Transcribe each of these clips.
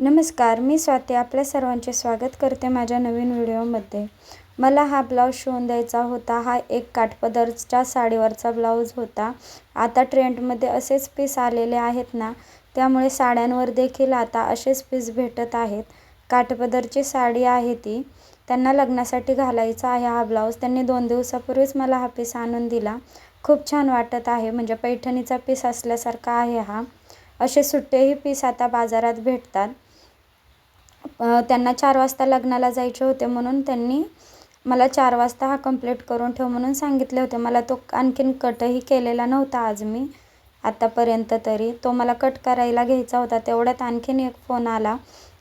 नमस्कार मी स्वाती आपल्या सर्वांचे स्वागत करते माझ्या नवीन व्हिडिओमध्ये. मला हा ब्लाऊज शिवून द्यायचा होता. हा एक काठपदरच्या साडीवरचा ब्लाऊज होता. आता ट्रेंडमध्ये असेच पीस आलेले आहेत ना त्यामुळे साड्यांवर देखील आता असेच पीस भेटत आहेत. काठपदरची साडी आहे ती. त्यांना लग्नासाठी घालायचा आहे हा ब्लाऊज. त्यांनी दोन दिवसापूर्वीच मला हा पीस आणून दिला. खूप छान वाटत आहे. म्हणजे पैठणीचा पीस असल्यासारखा आहे हा. असे सुट्टेही पीस आता बाजारात भेटतात. त्यांना चार वाजता लग्नाला जायचे होते म्हणून त्यांनी मला चार वाजता हा कंप्लीट करून ठेव म्हणून सांगितले होते. मला तो आणखीन कटही केलेला नव्हता आज मी आत्तापर्यंत तरी. तो मला कट करायला घ्यायचा होता. तेवढ्यात आणखीन एक फोन आला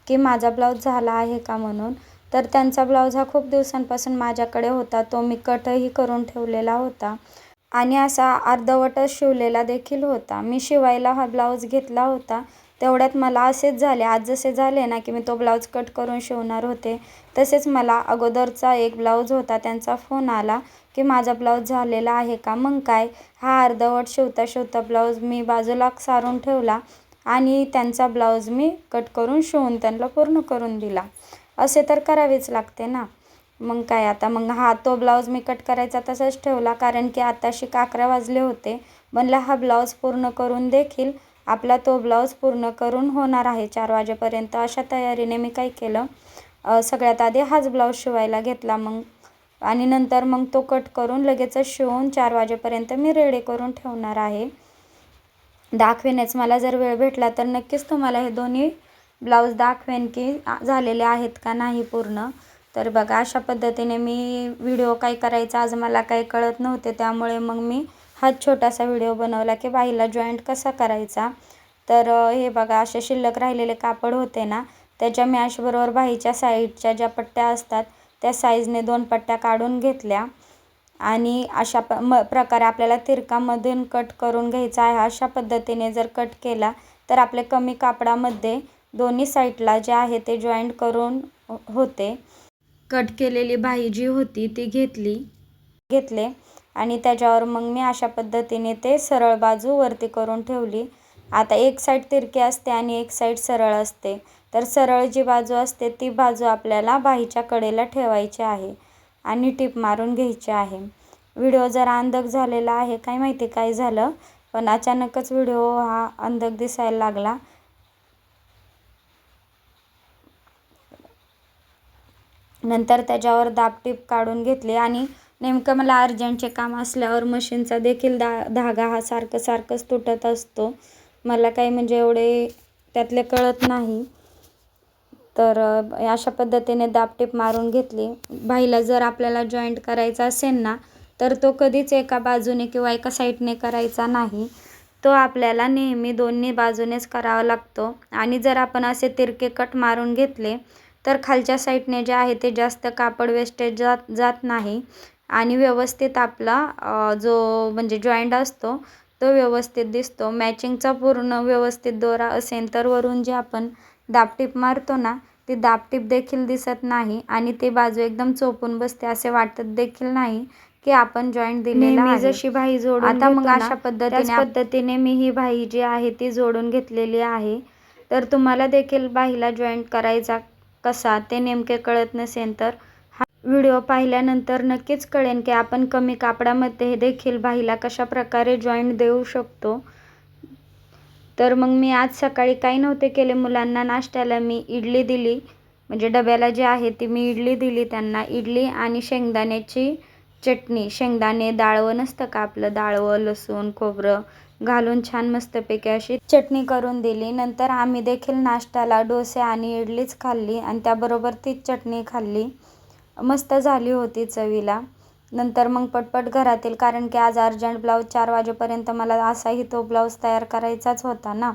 की माझा ब्लाऊज झाला आहे का म्हणून. तर त्यांचा ब्लाऊज हा खूप दिवसांपासून माझ्याकडे होता. तो मी कटही करून ठेवलेला होता. आणि असा अर्धवटच शिवलेला देखील होता. मी शिवायला हा ब्लाऊज घेतला होता. तेवढ्यात मला असेच झाले आज जसे झाले ना की मी तो ब्लाऊज कट करून शिवणार होते तसेच मला अगोदरचा एक ब्लाऊज होता त्यांचा फोन आला की माझा ब्लाऊज झालेला आहे का? मग काय? हा अर्धवट शिवता शिवता ब्लाऊज मी बाजूला सारून ठेवला आणि त्यांचा ब्लाऊज मी कट करून शिवून त्यांना पूर्ण करून दिला. असे तर करावेच लागते ना. मग काय आता? मग हा तो ब्लाऊज मी कट करायचा तसाच ठेवला कारण की आताशी अकरा वाजले होते. म्हणलं हा ब्लाऊज पूर्ण करून देखील आपला तो ब्लाऊज पूर्ण करून होणार आहे. चार वाजेपर्यंत अशा तयारीने मी काय केलं? सगळ्यात आधी हाच ब्लाऊज शिवायला घेतला मग आणि नंतर मग तो कट करून लगेचच शिवून चार वाजेपर्यंत मी रेडी करून ठेवणार आहे. दाखवेनच मला जर वेळ भेटला तर नक्कीच तुम्हाला हे दोन्ही ब्लाऊज दाखवेन की झालेले आहेत का नाही पूर्ण. तर बघा अशा पद्धतीने मी व्हिडिओ काय करायचा आज मला काही कळत नव्हते त्यामुळे मग मी हा छोटासा व्हिडिओ बनवला की बाईला जॉईंट कसा करायचा? तर हे बघा असे शिल्लक राहिलेले कापड होते ना त्याच्या मॅशबरोबर बाईच्या साईडच्या ज्या पट्ट्या असतात त्या साईजने दोन पट्ट्या काढून घेतल्या. आणि अशा प म प्रकारे आपल्याला तिरकामधून कट करून घ्यायचा आहे. अशा पद्धतीने जर कट केला तर आपले कमी कापडामध्ये दोन्ही साईडला जे आहे ते जॉईंट करून होते. कट केलेली बाई जी होती ती घेतली घेतले. आणि त्याच्यावर मग मी अशा पद्धतीने ते सरळ बाजू वरती करून ठेवली. आता एक साईड तिरकी असते आणि एक साईड सरळ असते. तर सरळ जी बाजू असते ती बाजू आपल्याला बाहीच्या कडेला ठेवायची आहे आणि टीप मारून घ्यायची आहे. व्हिडिओ जरा अंधक झालेला आहे काय माहिती काय झालं पण अचानकच व्हिडिओ हा अंधक दिसायला लागला. नंतर त्याच्यावर दाबटीप काढून घेतली आणि नेमकं मला अर्जंटचे काम असल्यावर मशीनचा देखील दा धागा हा सारखं सारखंच तुटत असतो. मला काही म्हणजे एवढे त्यातले कळत नाही. तर अशा पद्धतीने दाबटीप मारून घेतली. बाईला जर आपल्याला जॉईंट करायचा असेल ना तर तो कधीच एका बाजूने किंवा एका साईडने करायचा नाही. तो आपल्याला नेहमी दोन्ही बाजूनेच करावा लागतो. आणि जर आपण असे तिरके कट मारून घेतले तर खालच्या साईडने जे आहे ते जास्त कापड वेस्टेज जात जात नाही. आणि व्यवस्थित आपला जो म्हणजे जॉईंट असतो तो व्यवस्थित दिसतो. मॅचिंगचा पूर्ण व्यवस्थित दोरा असेल तर वरून जे आपण दाबटीप मारतो ना ती दाबटीप देखील दिसत नाही आणि ती बाजू एकदम चोपून बसते असे वाटत देखील नाही की आपण जॉईंट दिलेला जशी भाई जोडून आता मग अशा पद्धतीने पद्धतीने मी ही बाही जी आहे ती जोडून घेतलेली आहे. तर तुम्हाला देखील बाहीला जॉईंट करायचा कसा ते नेमके कळत नसेल तर व्हिडिओ पाहिल्यानंतर नक्कीच कळेन की आपण कमी कापडामध्ये देखील बाहीला कशा प्रकारे जॉईंट देऊ शकतो. तर मग मी आज सकाळी काही नव्हते केले. मुलांना नाश्त्याला मी इडली दिली. म्हणजे डब्याला जी आहे ती मी इडली दिली त्यांना. इडली आणि शेंगदाण्याची चटणी. शेंगदाणे डाळवं नसतं का आपलं? डाळवं लसूण खोबरं घालून छान मस्तपैकी अशी चटणी करून दिली. नंतर आम्ही देखील नाश्त्याला डोसे आणि इडलीच खाल्ली आणि त्याबरोबर तीच चटणी खाल्ली. मस्त झाली होती चवीला. नंतर मग पटपट घरातील कारण की आज अर्जंट ब्लाऊज चार वाजेपर्यंत मला असाही तो ब्लाऊज तयार करायचाच होता ना.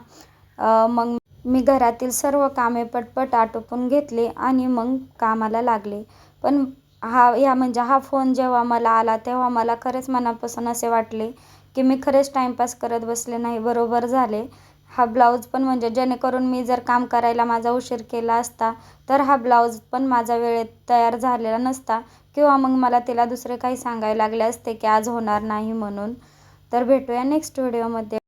मग मी घरातील सर्व कामे पटपट आटोपून घेतले आणि मग कामाला लागले. पण हा या म्हणजे हा फोन जेव्हा मला आला तेव्हा मला खरंच मनापासून असे वाटले की मी खरेच टाईमपास करत बसले नाही बरोबर झाले. हा ब्लाऊज पण म्हणजे जेणेकरून मी जर काम करायला माझा उशीर केला असता तर हा ब्लाऊज पण माझा वेळेत तयार झालेला नसता. किंवा मग मला तिला दुसरे काही सांगायला लागले असते की आज होणार नाही म्हणून. तर भेटूया नेक्स्ट व्हिडिओमध्ये